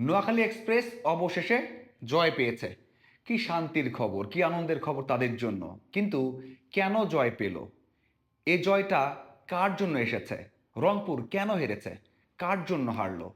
Noakhali express অবশেষে জয় পেয়েছে। কি শান্তির খবর, কি আনন্দের খবর তাদের জন্য। কিন্তু কেন জয় পেল? এ জয়টা কার জন্য এসেছে? রংপুর কেন হেরেছে? কার জন্য হারলো?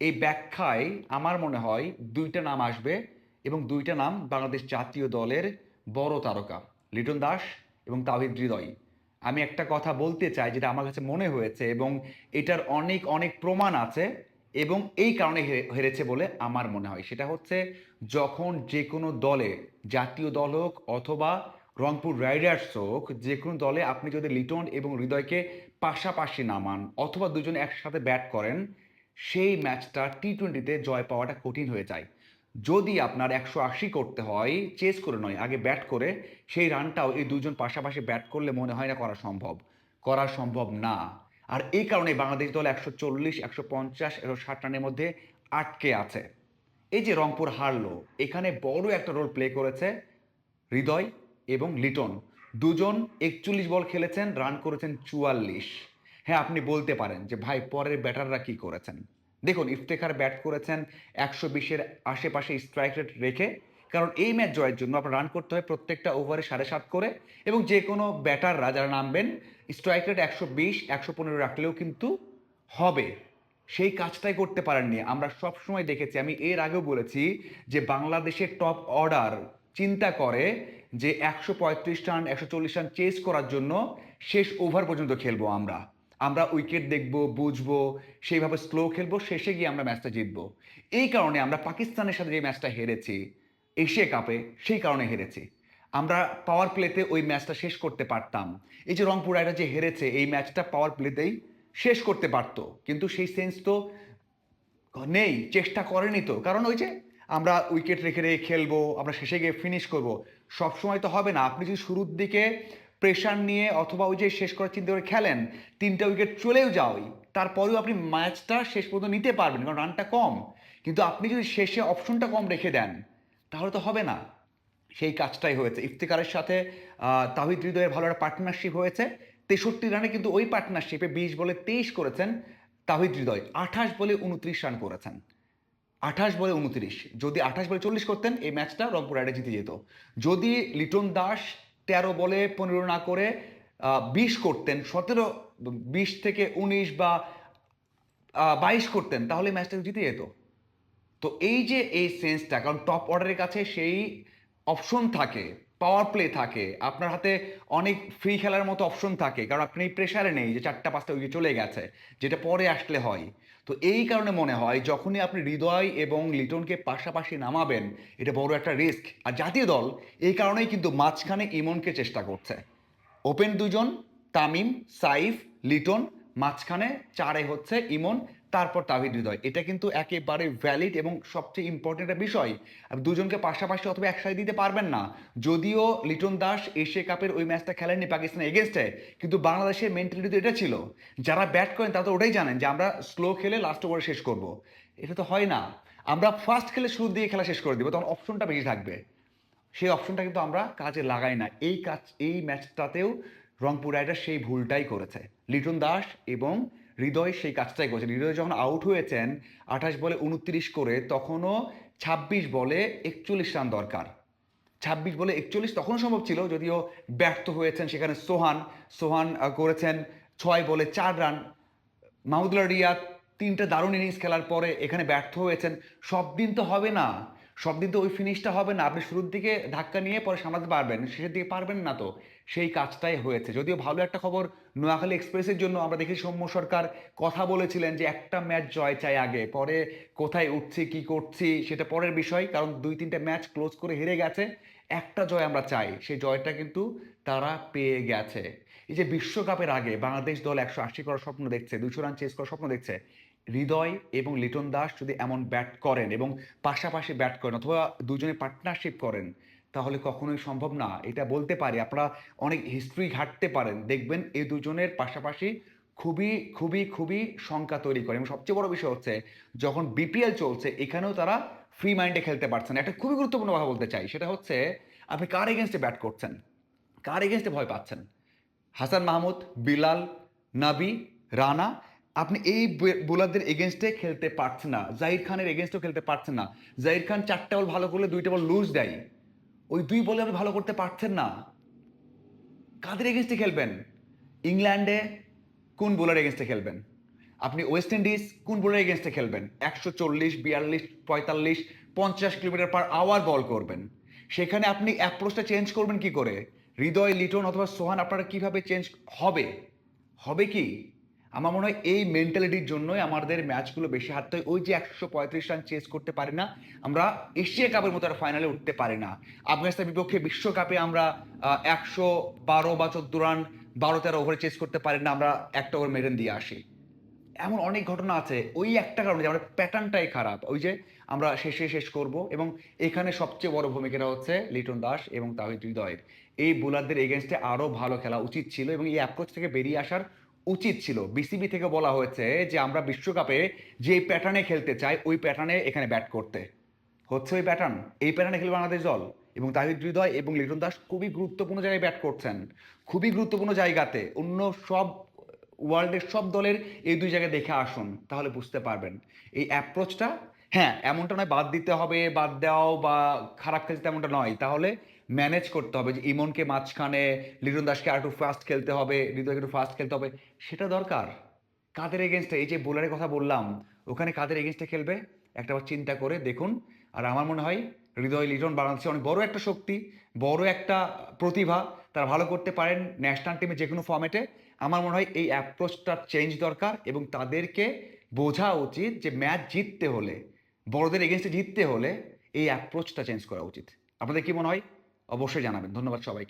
এই ব্যাখ্যায় আমার মনে হয় দুইটা নাম আসবে এবং দুইটা নাম বাংলাদেশ জাতীয় দলের বড় তারকা, লিটন দাস এবং তাহিদ হৃদয়। আমি একটা কথা বলতে চাই যেটা আমার কাছে মনে হয়েছে এবং এটার অনেক অনেক প্রমাণ আছে। এবং এই কারণে হেরেছে বলে আমার মনে হয়। সেটা হচ্ছে যখন যে কোনো দলে, জাতীয় দল হোক অথবা রংপুর রাইডার্স হোক যে কোনো দলে আপনি যদি লিটন এবং হৃদয়কে পাশাপাশি নামান অথবা দুজনে একসাথে ব্যাট করেন, সেই ম্যাচটা টি টোয়েন্টিতে জয় পাওয়াটা কঠিন হয়ে যায়। যদি আপনার একশো আশি করতে হয়, চেস করে নয়, আগে ব্যাট করে, সেই রানটাও এই দুজন পাশাপাশি ব্যাট করলে মনে হয় না করা সম্ভব। করা সম্ভব না। আর এই কারণে বাংলাদেশ দল একশো চল্লিশ, একশো পঞ্চাশ, একশো ষাট রানের মধ্যে আটকে আছে। এই যে রংপুর হারলো, এখানে বড় একটা রোল প্লে করেছে হৃদয় এবং লিটন। দুজন একচল্লিশ বল খেলেছেন রান করেছেন চুয়াল্লিশ। হ্যাঁ আপনি বলতে পারেন যে, ভাই, পরের ব্যাটাররা কি করেছেন? দেখুন, ইফতেখার ব্যাট করেছেন, একশো বিশের আশেপাশে স্ট্রাইক রেট রেখে কারণ এই ম্যাচ জয়ের জন্য আপনার রান করতে হয় প্রত্যেকটা ওভারে সাড়ে সাত করে এবং যে কোনো ব্যাটাররা যারা নামবেন স্ট্রাইক রেট একশো বিশ, একশো পনেরো রাখলেও কিন্তু হবে। সেই কাজটাই করতে পারেননি। আমরা সব সময় দেখেছি, আমি এর আগেও বলেছি যে বাংলাদেশের টপ অর্ডার চিন্তা করে যে একশো পঁয়ত্রিশ রান, একশো চল্লিশ রান চেস করার জন্য শেষ ওভার পর্যন্ত খেলব আমরা। আমরা উইকেট দেখব, বুঝব, সেইভাবে স্লো খেলব, শেষে গিয়ে আমরা ম্যাচটা জিতবো। এই কারণে আমরা পাকিস্তানের সাথে যে ম্যাচটা হেরেছি এশিয়া কাপে সেই কারণে হেরেছি। আমরা পাওয়ার প্লেতে ওই ম্যাচটা শেষ করতে পারতাম। এই যে রংপুর রাইডার যে হেরেছে, এই ম্যাচটা পাওয়ার প্লেতেই শেষ করতে পারতো। কিন্তু সেই সেন্স তো নেই, চেষ্টা করেনি তো। কারণ ওই যে আমরা উইকেট রেখে রেখে খেলব, আমরা শেষে গিয়ে ফিনিশ করব। সবসময় তো হবে না। আপনি যদি শুরুর দিকে প্রেশার নিয়ে অথবা ওই যে শেষ করার চিন্তা করে খেলেন, তিনটা উইকেট চলেও যাওই তারপরেও আপনি ম্যাচটা শেষ পর্যন্ত নিতে পারবেন, কারণ রানটা কম। কিন্তু আপনি যদি শেষে অপশনটা কম রেখে দেন তাহলে তো হবে না। সেই কাজটাই হয়েছে। ইফতিকারের সাথে তাহিদ হৃদয়ের ভালো একটা পার্টনারশিপ হয়েছে। তেষট্টি রানে কিন্তু ওই পার্টনারশিপে বিশ বলে তেইশ করেছেন তাহিদ হৃদয়। আঠাশ বলে উনত্রিশ রান করেছেন। আঠাশ বলে উনত্রিশ। যদি আঠাশ বলে চল্লিশ করতেন, এই ম্যাচটা রংপুর রাইডার জিতে যেত। যদি লিটন দাস তেরো বলে পনেরো না করে বিশ করতেন, সতেরো, বিশ থেকে উনিশ বা বাইশ করতেন, তাহলে ম্যাচটা জিতে যেত। তো এই যে এই সেন্সটা কারণ টপ অর্ডারের কাছে সেই অপশন থাকে পাওয়ার প্লে থাকে, আপনার হাতে অনেক ফ্রি খেলার মতো অপশন থাকে, কারণ আপনি এই প্রেশারে নেই যে চারটা, পাঁচটা উইকেট চলে গেছে, যেটা পরে আসলে হয়। তো এই কারণে মনে হয় যখনই আপনি হৃদয় এবং লিটনকে পাশাপাশি নামাবেন, এটা বড় একটা রিস্ক আর জাতীয় দল এই কারণেই কিন্তু মাঝখানে ইমনকে চেষ্টা করছে। ওপেন দুজন, তামিম, সাইফ, লিটন, মাঝখানে চারে হচ্ছে ইমন তারপর তাহিদ হৃদয়। এটা কিন্তু একেবারে ভ্যালিড এবং সবচেয়ে ইম্পর্টেন্ট একটা বিষয়। আপনি দুজনকে পাশাপাশি অথবা একসাথে দিতে পারবেন না। যদিও লিটন দাস এশিয়া কাপের ওই ম্যাচটা খেলেননি পাকিস্তানের এগেনস্টে কিন্তু বাংলাদেশের মেন্টালিটি তো এটা ছিল। যারা ব্যাট করেন তারা তো ওটাই জানেন যে আমরা স্লো খেলে লাস্ট ওভারে শেষ করব। এটা তো হয় না। আমরা ফার্স্ট খেলে শুরু দিয়ে খেলা শেষ করে দিব, তখন অপশনটা বেশি থাকবে। সেই অপশনটা কিন্তু আমরা কাজে লাগাই না। এই কাজ, এই ম্যাচটাতেও রংপুর রাইডার সেই ভুলটাই করেছে। লিটন দাস এবং হৃদয় সেই কাজটাই করেছে। হৃদয় যখন আউট হয়েছেন, আঠাশ বলে উনত্রিশ করে, তখনও ছাব্বিশ বলে একচল্লিশ রান দরকার। ছাব্বিশ বলে একচল্লিশ তখনও সম্ভব ছিল, যদিও ব্যর্থ হয়েছেন সেখানে সোহান। সোহান করেছেন ছয় বলে চার রান। মাহমুদুল্লাহ রিয়াদ তিনটা দারুণ ইনিংস খেলার পরে এখানে ব্যর্থ হয়েছেন। সব দিন তো হবে না। সব দিন তো ওই ফিনিশটা হবে না। আপনি শুরুর দিকে ধাক্কা নিয়ে পরে সামলাতে পারবেন, শেষের দিকে পারবেন না তো। সেই কাজটাই হয়েছে। যদিও ভালো একটা খবর নোয়াখালী এক্সপ্রেসের জন্য আমরা দেখি সৌম্য সরকার কথা বলেছিলেন যে একটা ম্যাচ জয় চাই আগে, পরে কোথায় উঠছি, কি করছি, সেটা পরের বিষয়, কারণ দুই তিনটা ম্যাচ ক্লোজ করে হেরে গেছে। একটা জয় আমরা চাই সেই জয়টা কিন্তু তারা পেয়ে গেছে। এই যে বিশ্বকাপের আগে বাংলাদেশ দল একশো আশি করার স্বপ্ন দেখছে, দুশো রান চেস করার স্বপ্ন দেখছে হৃদয় এবং লিটন দাস যদি এমন ব্যাট করেন এবং পাশাপাশি ব্যাট করেন অথবা দুজনে পার্টনারশিপ করেন, তাহলে কখনোই সম্ভব না। এটা বলতে পারি, আপনারা অনেক হিস্ট্রি ঘাটতে পারেন। দেখবেন এই দুজনের পাশাপাশি খুবই খুবই খুবই শঙ্কা তৈরি করে। এবং সবচেয়ে বড় বিষয় হচ্ছে, যখন বিপিএল চলছে, এখানেও তারা ফ্রি মাইন্ডে খেলতে পারছেন একটা খুবই গুরুত্বপূর্ণ কথা বলতে চাই, সেটা হচ্ছে, আপনি কার এগেনস্টে ব্যাট করছেন? কার এগেনস্টে ভয় পাচ্ছেন? হাসান মাহমুদ, বিলাল, নাবি, রানা আপনি এই বোলারদের এগেনস্টে খেলতে পারছেন না। জাহির খানের এগেনস্টেও খেলতে পারছেন না। জাহির খান চারটা বল ভালো করলে দুইটা বল লুজ দেয়। ওই দুই বলে আপনি ভালো করতে পারছেন না। কাদের এগেনস্টে খেলবেন? ইংল্যান্ডে কোন বোলার এগেনস্টে খেলবেন? আপনি ওয়েস্ট ইন্ডিজ কোন বোলার এগেনস্টে খেলবেন? একশো চল্লিশ, বিয়াল্লিশ, পঁয়তাল্লিশ, পঞ্চাশ কিলোমিটার পার আওয়ার বল করবেন। সেখানে আপনি অ্যাপ্রোচটা চেঞ্জ করবেন কি করে? হৃদয়, লিটন অথবা সোহান, আপনারা কীভাবে চেঞ্জ হবে? হবে কি? আমার মনে হয় এই মেন্টালিটির জন্যই আমাদের ম্যাচগুলো বেশি হারতে হয়। ওই যে একশো পঁয়ত্রিশ রান চেস করতে পারি না, আমরা এশিয়া কাপের মতো আর ফাইনালে উঠতে পারি না। আফগানিস্তানের বিপক্ষে বিশ্বকাপে আমরা একশো বারো বা চোদ্দ রান বারো তেরো ওভারে চেস করতে পারি না, আমরা একটা ওভার মেডেন দিয়ে আসি। এমন অনেক ঘটনা আছে, ওই একটা কারণে যে আমাদের প্যাটার্নটাই খারাপ। ওই যে আমরা শেষে শেষ করব এবং এখানে সবচেয়ে বড় ভূমিকাটা হচ্ছে লিটন দাস এবং তাহিদ হৃদয়ের। এই বোলারদের এগেনস্টে আরও ভালো খেলা উচিত ছিল এবং এই অ্যাপ্রোচ থেকে বেরিয়ে আসার উচিত ছিল। বিসিবি থেকে বলা হয়েছে যে, আমরা বিশ্বকাপে যে প্যাটার্নে খেলতে চাই, ওই প্যাটার্নে এখানে ব্যাট করতে। হচ্ছে ওই প্যাটার্ন এই প্যাটার্নে খেলবে বাংলাদেশ দল। এবং তাহিদ হৃদয় এবং লিটন দাস খুবই গুরুত্বপূর্ণ জায়গায় ব্যাট করছেন। খুবই গুরুত্বপূর্ণ জায়গাতে অন্য সব ওয়ার্ল্ডের সব দলের এই দুই জায়গায় দেখে আসুন, তাহলে বুঝতে পারবেন। এই অ্যাপ্রোচটা হ্যাঁ এমনটা নয় বাদ দিতে হবে, বাদ দেওয়াও বা খারাপ খেলতে এমনটা নয়। তাহলে ম্যানেজ করতে হবে যে ইমনকে মাঝখানে, লিটন দাসকে আর একটু ফাস্ট খেলতে হবে হৃদয়কে একটু ফাস্ট খেলতে হবে, সেটা দরকার। কাদের এগেনস্টে এই যে বোলারের কথা বললাম, ওখানে কাদের এগেনস্টে খেলবে? একটাবার চিন্তা করে দেখুন। আর আমার মনে হয় হৃদয় লিটন বাংলাদেশে অনেক বড় একটা শক্তি, বড় একটা প্রতিভা, তারা ভালো করতে পারেন ন্যাশনাল টিমে যে কোনো ফর্মেটে আমার মনে হয় এই অ্যাপ্রোচটা চেঞ্জ দরকার এবং তাদেরকে বোঝা উচিত যে ম্যাচ জিততে হলে, বড়দের এগেনস্টে জিততে হলে এই অ্যাপ্রোচটা চেঞ্জ করা উচিত। আপনাদের কি মনে হয়? অবশ্যই জানাবেন। ধন্যবাদ সবাইকে।